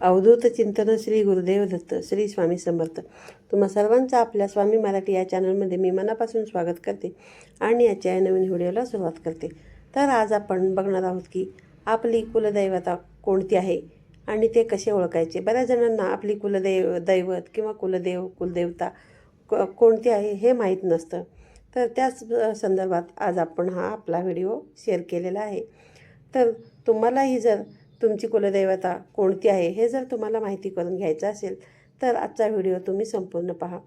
अवधूत चिंतन श्री गुरुदेव दत्त श्री स्वामी समर्थ. तुम्हा सर्वांचं आपल्या स्वामी मराठी या चॅनलमध्ये मी मनापासून स्वागत करते आणि याच्या या नवीन व्हिडिओला सुरुवात करते. तर आज आपण बघणार आहोत की आपली कुलदैवता कोणती आहे आणि ते कसे ओळखायचे? बऱ्याच जणांना आपली कुलदैव दैवत किंवा कुलदेव कुलदेवता क कोणती आहे हे माहीत नसतं. तर त्याच संदर्भात आज आपण हा आपला व्हिडिओ शेअर केलेला आहे. तर तुम्हालाही जर तुमची कुलदैवता कोणती आहे हे जर तुम्हाला माहिती करून घ्यायचं असेल तर आजचा व्हिडिओ तुम्ही संपूर्ण पहा.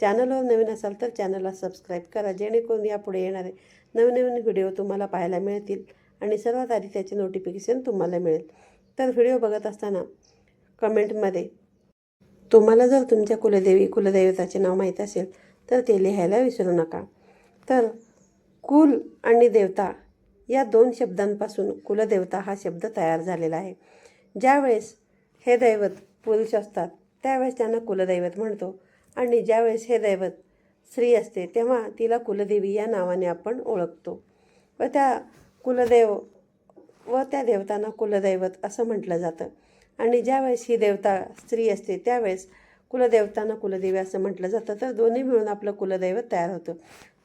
चॅनलवर नवीन असाल तर चॅनलला सबस्क्राईब करा जेणेकरून यापुढे येणारे नवनवीन व्हिडिओ तुम्हाला पाहायला मिळतील आणि सर्वात आधी त्याचे नोटिफिकेशन तुम्हाला मिळेल. तर व्हिडिओ बघत असताना कमेंटमध्ये तुम्हाला जर तुमच्या कुलदेवी कुलदैवताचे नाव माहीत असेल तर ते लिहायला विसरू नका. तर कुल आणि देवता या दोन शब्दांपासून कुलदेवता हा शब्द तयार झालेला आहे. ज्यावेळेस हे दैवत पुरुष असतात त्यावेळेस त्यांना कुलदैवत म्हणतो. आणि ज्यावेळेस हे दैवत स्त्री असते तेव्हा तिला कुलदेवी या नावाने आपण ओळखतो. व त्या कुलदेव व त्या देवतांना कुलदैवत असं म्हटलं जातं. आणि ज्यावेळेस ही देवता स्त्री असते त्यावेळेस कुलदेवतांना कुलदेवी असं म्हटलं जातं. तर दोन्ही मिळून आपलं कुलदैवत तयार होतं.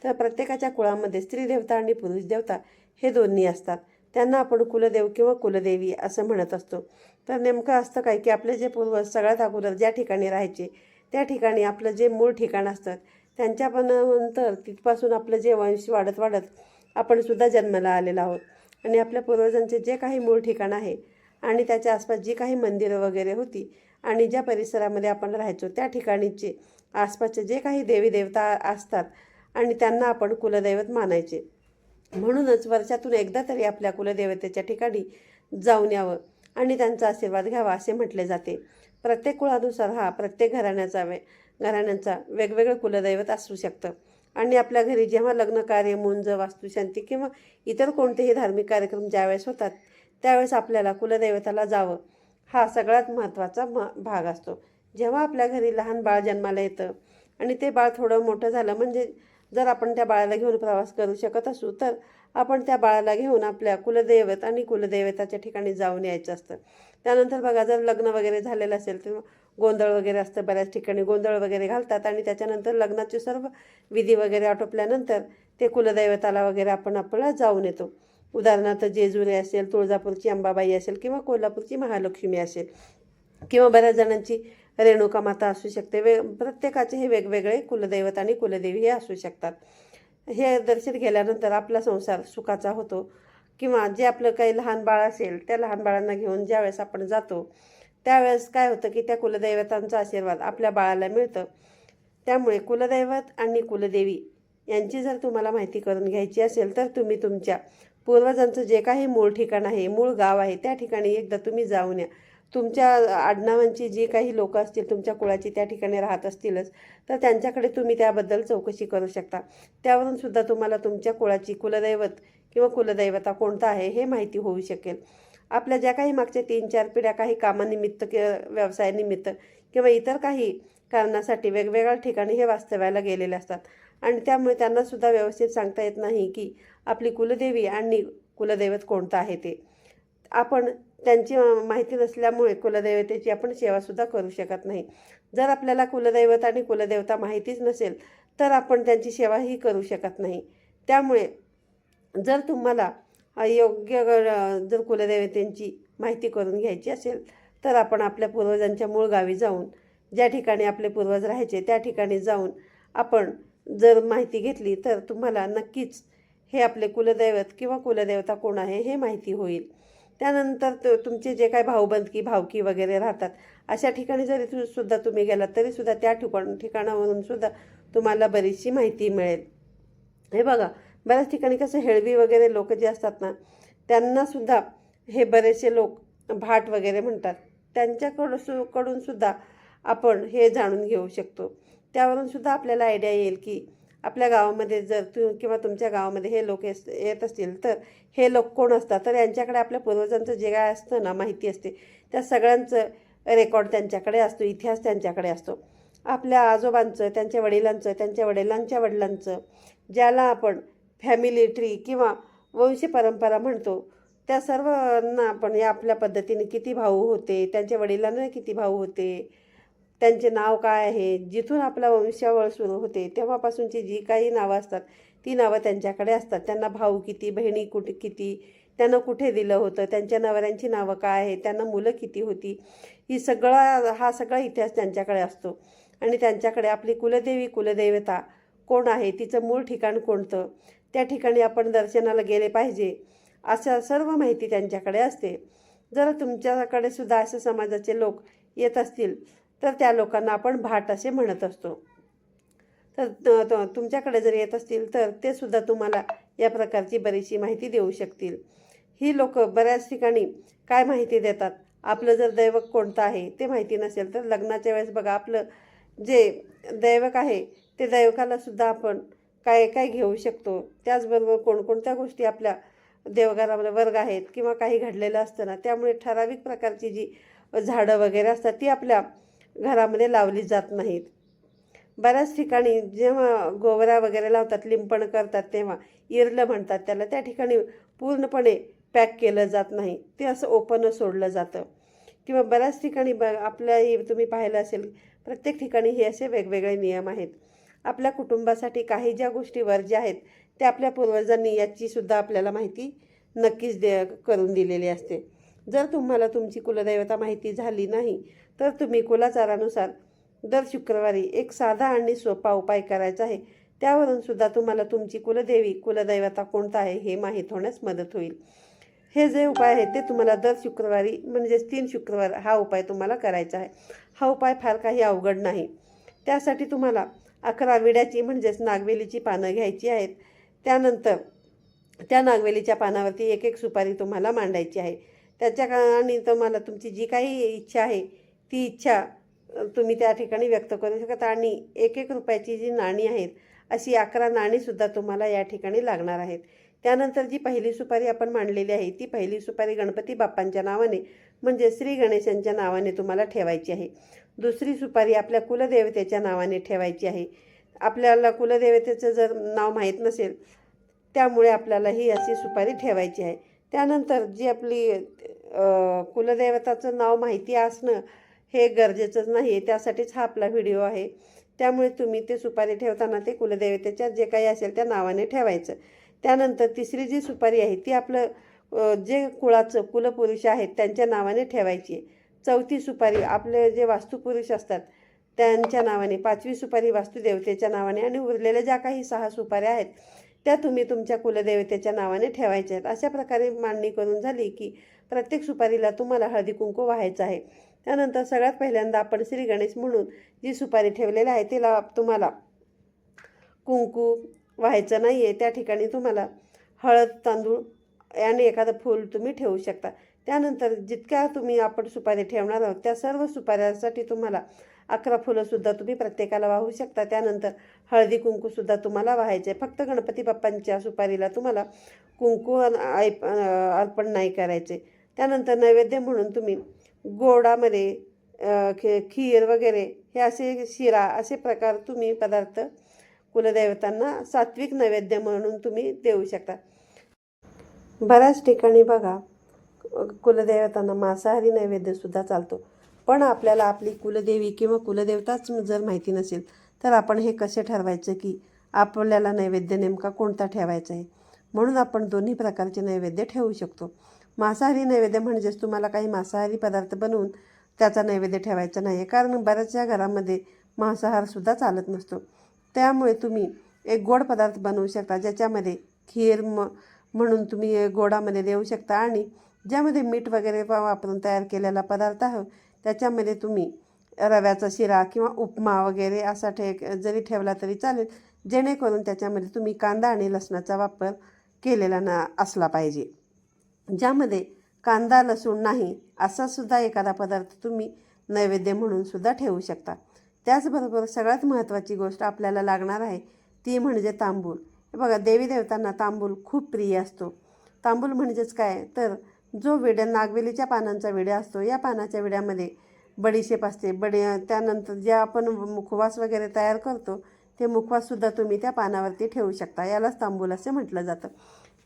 तर प्रत्येकाच्या कुळामध्ये स्त्री देवता आणि पुरुष देवता हे दोन्ही असतात. त्यांना आपण कुलदेव किंवा कुलदेवी असं म्हणत असतो. तर नेमकं असतं काय की आपले जे पूर्वज सगळ्यात अगोदर ज्या ठिकाणी राहायचे त्या ठिकाणी आपलं जे मूळ ठिकाण असतं त्यांच्या पण नंतर तिथपासून आपलं जे वंश वाढत वाढत आपण सुद्धा जन्माला आलेलो आहोत. आणि आपल्या पूर्वजांचे जे काही मूळ ठिकाण आहे आणि त्याच्या आसपास जी काही मंदिरं वगैरे होती आणि ज्या परिसरामध्ये आपण राहायचो त्या ठिकाणीचे आसपासचे जे काही देवी देवता असतात आणि त्यांना आपण कुलदैवत मानायचे. म्हणूनच वर्षातून एकदा तरी आपल्या कुलदेवतेच्या ठिकाणी जाऊन यावं आणि त्यांचा आशीर्वाद घ्यावा असे म्हटले जाते. प्रत्येक कुळानुसार हा प्रत्येक घराण्याचा वे घराण्यांचा वेगवेगळं कुलदैवत असू शकतं. आणि आपल्या घरी जेव्हा लग्न कार्य मुंज वास्तुशांती किंवा इतर कोणतेही धार्मिक कार्यक्रम ज्यावेळेस होतात त्यावेळेस आपल्याला कुलदैवताला जावं हा सगळ्यात महत्त्वाचा म भाग असतो. जेव्हा आपल्या घरी लहान बाळ जन्माला येतं आणि ते बाळ थोडं मोठं झालं म्हणजे जर आपण त्या बाळाला घेऊन प्रवास करू शकत असू तर आपण त्या बाळाला घेऊन आपल्या कुलदैवत आणि कुलदैवताच्या ठिकाणी जाऊन यायचं असतं. त्यानंतर बघा जर लग्न वगैरे झालेलं असेल तर गोंधळ वगैरे असतं बऱ्याच ठिकाणी गोंधळ वगैरे घालतात आणि त्याच्यानंतर लग्नाचे सर्व विधी वगैरे आटोपल्यानंतर ते कुलदैवताला वगैरे आपण आपल्याला जाऊन येतो. उदाहरणार्थ जेजुरी असेल तुळजापूरची अंबाबाई असेल किंवा कोल्हापूरची महालक्ष्मी असेल किंवा बऱ्याच जणांची रेणुका माता असू शकते. वे प्रत्येकाचे हे वेगवेगळे कुलदैवत आणि कुलदेवी हे असू शकतात. हे दर्शन गेल्यानंतर आपला संसार सुखाचा होतो किंवा जे आपलं काही लहान बाळ असेल त्या लहान बाळांना घेऊन ज्यावेळेस आपण जातो त्यावेळेस काय होतं की त्या कुलदैवतांचा आशीर्वाद आपल्या बाळाला मिळतं. त्यामुळे कुलदैवत आणि कुलदेवी यांची जर तुम्हाला माहिती करून घ्यायची असेल तर तुम्ही तुमच्या पूर्वजांचं जे काही मूळ ठिकाण आहे मूळ गाव आहे त्या ठिकाणी एकदा तुम्ही जाऊन या. तुमच्या आडनावांची जी काही लोकं असतील तुमच्या कुळाची त्या ठिकाणी राहत असतीलच तर त्यांच्याकडे तुम्ही त्याबद्दल चौकशी करू शकता. त्यावरून सुद्धा तुम्हाला तुमच्या कुळाची कुलदैवत किंवा कुलदैवता कोणता आहे हे माहिती होऊ शकेल. आपल्या ज्या काही मागच्या तीन चार पिढ्या काही कामानिमित्त किंवा व्यवसायानिमित्त किंवा इतर काही कारणासाठी वेगवेगळ्या ठिकाणी हे वास्तव्याला गेलेले असतात. आणि त्यामुळे त्यांनासुद्धा व्यवस्थित सांगता येत नाही की आपली कुलदेवी आणि कुलदैवत कोणतं आहे ते. आपण त्यांची माहिती नसल्यामुळे कुलदैवतेची आपण सेवासुद्धा करू शकत नाही. जर आपल्याला कुलदैवत आणि कुलदेवता माहितीच नसेल तर आपण त्यांची सेवाही करू शकत नाही. त्यामुळे जर तुम्हाला योग्य जर कुलदेवतेंची माहिती करून घ्यायची असेल तर आपण आपल्या पूर्वजांच्या मूळ गावी जाऊन ज्या ठिकाणी आपले पूर्वज राहायचे त्या ठिकाणी जाऊन आपण जर माहिती घेतली तर तुम्हाला नक्कीच हे आपले कुलदैवत किंवा कुलदेवता कोण आहे हे माहिती होईल. त्यानंतर त तुमचे जे काय भाऊबंदकी भावकी वगैरे राहतात अशा ठिकाणी जरी तु सुद्धा तुम्ही गेलात तरीसुद्धा त्या ठिकाण ठिकाणावरून सुद्धा तुम्हाला बरीचशी माहिती मिळेल. हे बघा बऱ्याच ठिकाणी कसं हेळवी वगैरे लोक जे असतात ना त्यांनासुद्धा हे बरेचसे लोक भाट वगैरे म्हणतात. त्यांच्याकडून सु कडून सुद्धा आपण हे जाणून घेऊ शकतो. त्यावरून सुद्धा आपल्याला आयडिया येईल की आपल्या गावामध्ये जर तु किंवा तुमच्या गावामध्ये हे लोक येस येत असतील तर हे लोक कोण असतात? तर यांच्याकडे आपल्या पूर्वजांचं जे काय असतं ना माहिती असते. त्या सगळ्यांचं रेकॉर्ड त्यांच्याकडे असतो इतिहास त्यांच्याकडे असतो. आपल्या आजोबांचं त्यांच्या वडिलांचं त्यांच्या वडिलांच्या वडिलांचं ज्याला आपण फॅमिली ट्री किंवा वंशी परंपरा म्हणतो त्या सर्वांना आपण या आपल्या पद्धतीने किती भाऊ होते त्यांच्या वडिलांना किती भाऊ होते त्यांचे नाव काय आहे? जिथून आपला वंशावळ सुरू होते तेव्हापासूनची जी काही नावं असतात ती नावं त्यांच्याकडे असतात. त्यांना भाऊ किती बहिणी कुठे किती त्यांना कुठे दिलं होतं त्यांच्या नवऱ्यांची नावं काय आहे त्यांना मुलं किती होती ही सगळा हा सगळा इतिहास त्यांच्याकडे असतो. आणि त्यांच्याकडे आपली कुलदेवी कुलदेवता कोण आहे तिचं मूळ ठिकाण कोणतं त्या ठिकाणी आपण दर्शनाला गेले पाहिजे अशा सर्व माहिती त्यांच्याकडे असते. जर तुमच्याकडे सुद्धा असे समाजाचे लोक येत असतील तर त्या लोकांना आपण भाट असे म्हणत असतो. तर त- तुमच्याकडे जर येत असतील तर ते सुद्धा तुम्हाला या प्रकारची बरीचशी माहिती देऊ शकतील. ही लोक बऱ्याच ठिकाणी काय माहिती देतात? आपलं जर दैवक कोणतं आहे ते माहिती नसेल तर लग्नाच्या वेळेस बघा आपलं जे दैवक आहे ते दैवकाला सुद्धा आपण काय काय घेऊ शकतो? त्याचबरोबर कोणकोणत्या गोष्टी आपल्या देवघरामध्ये वर्ग आहेत किंवा काही घडलेलं असतं ना त्यामुळे ठराविक प्रकारची जी झाडं वगैरे असतात ती आपल्या घरामध्ये लावली जात नाहीत. बऱ्याच ठिकाणी जेव्हा गोवरा वगैरे लावतात लिंपण करतात तेव्हा इरलं म्हणतात त्याला त्या ठिकाणी पूर्णपणे पॅक केलं जात नाही. ते असं ओपन सोडलं जातं. किंवा बऱ्याच ठिकाणी ब आपल्या तुम्ही पाहिलं असेल प्रत्येक ठिकाणी हे असे वेगवेगळे नियम आहेत. आपल्या कुटुंबासाठी काही ज्या गोष्टी वर्ज्य आहेत त्या आपल्या पूर्वजांनी याचीसुद्धा आपल्याला माहिती नक्कीच दे करून दिलेली असते. जर तुम्हाला तुमची कुलदैवता माहिती झाली नाही तर तुम्ही कुलाचारानुसार दर शुक्रवारी एक साधा आणि सोपा उपाय करायचा आहे. त्यावरून सुद्धा तुम्हाला तुमची कुलदेवी कुलदैवता कोणता आहे हे माहीत होण्यास मदत होईल. हे जे उपाय आहेत ते तुम्हाला दर शुक्रवारी म्हणजेच तीन शुक्रवार हा उपाय तुम्हाला करायचा आहे. हा उपाय फार काही अवघड नाही. त्यासाठी तुम्हाला अकरा विड्याची म्हणजेच नागवेलीची पानं घ्यायची आहेत. त्यानंतर त्या नागवेलीच्या पानावरती एक एक सुपारी तुम्हाला मांडायची आहे. त्याच्या आणि तुम्हाला तुमची जी काही इच्छा आहे ती इच्छा तुम्ही त्या ठिकाणी व्यक्त करू शकता. आणि एक एक रुपयाची जी नाणी आहेत अशी अकरा नाणीसुद्धा तुम्हाला या ठिकाणी लागणार आहेत. त्यानंतर जी पहिली सुपारी आपण मांडलेली आहे ती पहिली सुपारी गणपती बाप्पांच्या नावाने म्हणजे श्री गणेशांच्या नावाने तुम्हाला ठेवायची आहे. दुसरी सुपारी आपल्या कुलदेवतेच्या नावाने ठेवायची आहे. आपल्याला कुलदेवतेचं जर नाव माहीत नसेल त्यामुळे आपल्याला ही अशी सुपारी ठेवायची आहे. त्यानंतर जी आपली कुलदैवताचं कुलदेवताचं नाव माहिती असणं हे गरजेचंच नाही आहे त्यासाठीच हा आपला व्हिडिओ आहे. त्यामुळे तुम्ही ते सुपारी ठेवताना ते कुलदेवतेच्या जे काही असेल त्या नावाने ठेवायचं. त्यानंतर तिसरी जी सुपारी आहे ती आपलं जे कुळाचं कुलपुरुष आहेत त्यांच्या नावाने ठेवायची चौथी सुपारी आपले जे वास्तुपुरुष असतात त्यांच्या नावाने. पाचवी सुपारी वास्तुदेवतेच्या नावाने. आणि उरलेल्या ज्या काही सहा सुपाऱ्या आहेत त्या तुम्ही तुमच्या कुलदेवतेच्या नावाने ठेवायच्या आहेत. अशा प्रकारे मांडणी करून झाली की प्रत्येक सुपारीला तुम्हाला हळदी कुंकू व्हायचं आहे. त्यानंतर सगळ्यात पहिल्यांदा आपण श्री गणेश म्हणून जी सुपारी ठेवलेली आहे तिला तुम्हाला कुंकू व्हायचं नाही आहे त्या ठिकाणी तुम्हाला हळद तांदूळ आणि एखादं फूल तुम्ही ठेवू शकता. त्यानंतर जितक्या तुम्ही आपण सुपारी ठेवणार आहोत त्या सर्व सुपाऱ्यांसाठी तुम्हाला अकरा फुलंसुद्धा तुम्ही प्रत्येकाला वाहू शकता. त्यानंतर हळदी कुंकूसुद्धा तुम्हाला व्हायचे फक्त गणपती बाप्पांच्या सुपारीला तुम्हाला कुंकू अन- ऐप- अर्पण नाही करायचे. त्यानंतर नैवेद्य म्हणून तुम्ही गोडामध्ये खे खीर वगैरे हे असे शिरा असे प्रकार तुम्ही पदार्थ कुलदैवतांना सात्विक नैवेद्य म्हणून तुम्ही देऊ शकता. बऱ्याच ठिकाणी बघा कुलदैवतांना मांसाहारी नैवेद्यसुद्धा चालतो. पण आपल्याला आपली कुलदेवी किंवा कुलदेवताच जर माहिती नसेल तर आपण हे कसे ठरवायचं की आपल्याला नैवेद्य नेमका कोणता ठेवायचा आहे? म्हणून आपण दोन्ही प्रकारचे नैवेद्य ठेवू शकतो. मांसाहारी नैवेद्य म्हणजेच तुम्हाला काही मांसाहारी पदार्थ बनवून त्याचा नैवेद्य ठेवायचा नाही आहे कारण बऱ्याचशा घरामध्ये मांसाहारसुद्धा चालत नसतो. त्यामुळे तुम्ही एक गोड पदार्थ बनवू शकता ज्याच्यामध्ये खीर म म्हणून तुम्ही गोडामध्ये देऊ शकता आणि ज्यामध्ये मीठ वगैरे वापरून तयार केलेला पदार्थ आहे त्याच्यामध्ये तुम्ही रव्याचा शिरा किंवा उपमा वगैरे असा ठे जरी ठेवला तरी चालेल. जेणेकरून त्याच्यामध्ये तुम्ही कांदा आणि लसणाचा वापर केलेला ना असला पाहिजे. ज्यामध्ये कांदा लसूण नाही असा सुद्धा एखादा पदार्थ तुम्ही नैवेद्य म्हणून सुद्धा ठेवू शकता. त्याचबरोबर सगळ्यात महत्त्वाची गोष्ट आपल्याला लागणार आहे ती म्हणजे तांबूल. हे बघा देवी देवतांना तांबूल खूप प्रिय असतो. तांबूल म्हणजेच काय? तर जो विड्या नागवेलीच्या पानांचा विड्या असतो या पानाच्या विड्यामध्ये बडीशेप असते. बडी त्यानंतर जे आपण मुखवास वगैरे तयार करतो ते मुखवाससुद्धा तुम्ही त्या पानावरती ठेवू शकता. यालाच तांबूल असे म्हटलं जातं.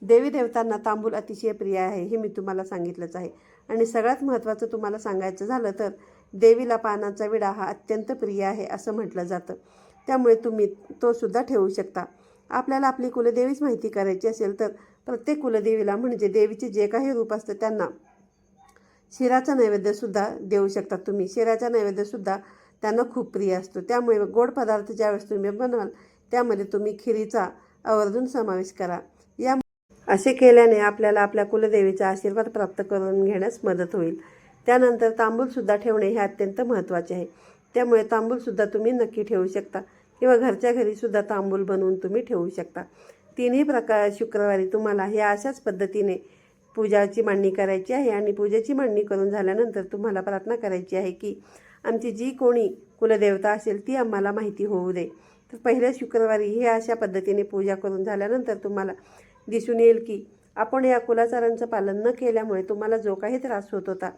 देवी देवतांना तांबूल अतिशय प्रिय आहे हे मी तुम्हाला सांगितलंच आहे. आणि सगळ्यात महत्त्वाचं तुम्हाला सांगायचं झालं तर देवीला पानाचा विडा हा अत्यंत प्रिय आहे असं म्हटलं जातं. त्यामुळे तुम्ही तो सुद्धा ठेवू शकता. आपल्याला आपली कुलदेवीच माहिती करायची असेल तर प्रत्येक कुलदेवीला म्हणजे देवीचे जे काही रूप असतं त्यांना शिराचा नैवेद्यसुद्धा देऊ शकतात तुम्ही. शिराचा नैवेद्यसुद्धा त्यांना खूप प्रिय असतो. त्यामुळे गोड पदार्थ ज्यावेळेस तुम्ही बनवाल त्यामध्ये तुम्ही खिरीचा आवर्जून समावेश करा. या असे केल्याने आपल्याला आपल्या कुलदेवीचा आशीर्वाद प्राप्त करून घेण्यास मदत होईल. त्यानंतर तांबूलसुद्धा ठेवणे हे अत्यंत महत्त्वाचे आहे. त्यामुळे तांबूलसुद्धा तुम्ही नक्की ठेवू शकता किंवा घरच्या घरीसुद्धा तांबूल बनवून तुम्ही ठेवू शकता. तिन्ही प्रकार शुक्रवारी तुम्हाला ह्या अशाच पद्धतीने पूजाची मांडणी करायची आहे आणि पूजेची मांडणी करून झाल्यानंतर तुम्हाला प्रार्थना करायची आहे की आमची जी कोणी कुलदेवता असेल ती आम्हाला माहिती होऊ दे. तर पहिल्या शुक्रवारी हे अशा पद्धतीने पूजा करून झाल्यानंतर तुम्हाला दिसून येईल की आपण या कुलाचारांचं पालन न केल्यामुळे तुम्हाला जो काही त्रास होत होता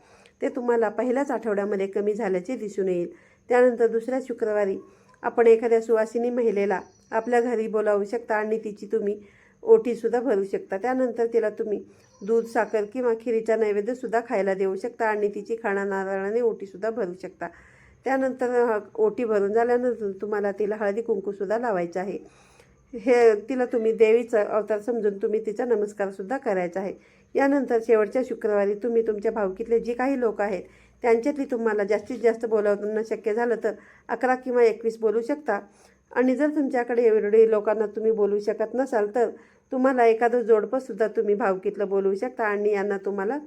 ते तुम्हाला पहिल्याच आठवड्यामध्ये कमी झाल्याचे दिसून येईल. त्यानंतर दुसऱ्या शुक्रवारी आपण एखाद्या सुवासिनी महिलेला आपल्या घरी बोलावू शकता आणि तिची तुम्ही ओटीसुद्धा भरू शकता. त्यानंतर तिला तुम्ही दूध साखर किंवा खिरीचा नैवेद्यसुद्धा खायला देऊ शकता आणि तिची खाणा नारळाने ओटीसुद्धा भरू शकता. त्यानंतर ओटी भरून झाल्यानंतर तुम्हाला तिला हळदी कुंकूसुद्धा लावायचं आहे. हे तिला तुम्ही देवीचा अवतार समजून तुम्ही तिचा नमस्कारसुद्धा करायचा आहे. यानंतर शेवटच्या शुक्रवारी तुम्ही तुमच्या भावकीतले जे काही लोक आहेत त्यांच्यातली तुम्हाला जास्तीत जास्त बोलावणं शक्य झालं तर अकरा किंवा एकवीस बोलू शकता. आणि जर तुमच्याकडे एवढे लोकांना तुम्ही बोलू शकत नसाल तर तुम्हाला एखादं जोडपंसुद्धा तुम्ही भावकीतलं बोलवू शकता आणि यांना तुम्हाला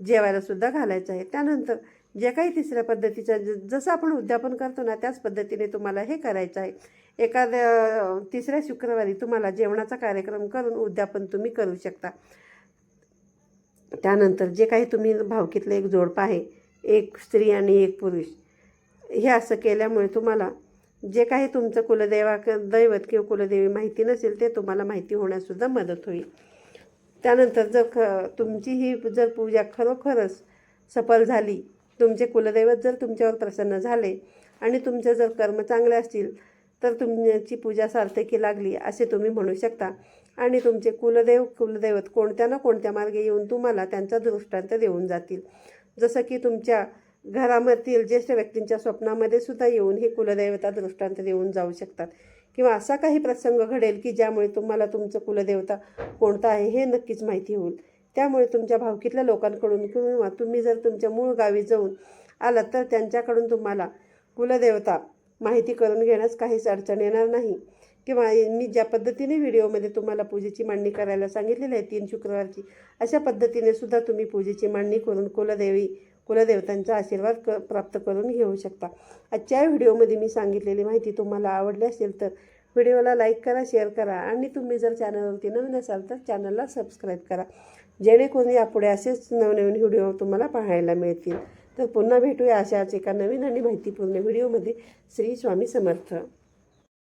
जेवायलासुद्धा घालायचं आहे. त्यानंतर जे काही तिसऱ्या पद्धतीचं ज जसं आपण उद्यापन करतो ना त्याच पद्धतीने तुम्हाला हे करायचं आहे. एखाद्या तिसऱ्या शुक्रवारी तुम्हाला जेवणाचा कार्यक्रम करून उद्यापन तुम्ही करू शकता. त्यानंतर जे काही तुम्ही भावकीतलं एक जोडपं आहे एक स्त्री आणि एक पुरुष हे असं केल्यामुळे तुम्हाला जे काही तुमचं कुलदैवा दैवत किंवा कुलदेवी माहिती नसेल ते तुम्हाला माहिती होण्यासुद्धा मदत होईल. त्यानंतर जर ख तुमची ही जर पूजा खरोखरच सफल झाली तुमचे कुलदैवत जर तुमच्यावर प्रसन्न झाले आणि तुमचे जर कर्म चांगले असतील तर तुमची पूजा सार्थकी लागली असे तुम्ही म्हणू शकता. आणि तुमचे कुलदेव कुलदैवत कोणत्या ना कोणत्या मार्गे येऊन तुम्हाला त्यांचा दृष्टांत देऊन जातील. जसं की तुमच्या घरामधील ज्येष्ठ व्यक्तींच्या स्वप्नामध्ये सुद्धा येऊन हे कुलदेवता दृष्टांत देऊन जाऊ शकतात. किंवा असा काही प्रसंग घडेल की ज्यामुळे तुम्हाला तुमचं कुलदेवता कोणता आहे हे नक्कीच माहिती होईल. त्यामुळे तुमच्या भावकीतल्या लोकांकडून किंवा तुम्ही जर तुमच्या मूळ गावी जाऊन आलात तर त्यांच्याकडून तुम्हाला कुलदेवता माहिती करून घेण्यास काहीच अडचण येणार नाही. किंवा मी ज्या पद्धतीने व्हिडिओमध्ये तुम्हाला पूजेची मांडणी करायला सांगितलेली आहे तीन शुक्रवारची अशा पद्धतीने सुद्धा तुम्ही पूजेची मांडणी करून कुलदेवी कुलदेवतांचा आशीर्वाद क प्राप्त करून घेऊ शकता. आजच्या व्हिडिओमध्ये मी सांगितलेली माहिती तुम्हाला आवडली असेल तर व्हिडिओला लाईक करा शेअर करा आणि तुम्ही जर चॅनलवरती नवीन असाल तर चॅनलला सबस्क्राईब करा. जेणेकरून यापुढे असेच नवनवीन व्हिडिओ तुम्हाला पाहायला मिळतील. तर पुन्हा भेटूया अशाच एका नवीन आणि माहितीपूर्ण व्हिडिओमध्ये. श्री स्वामी समर्थ.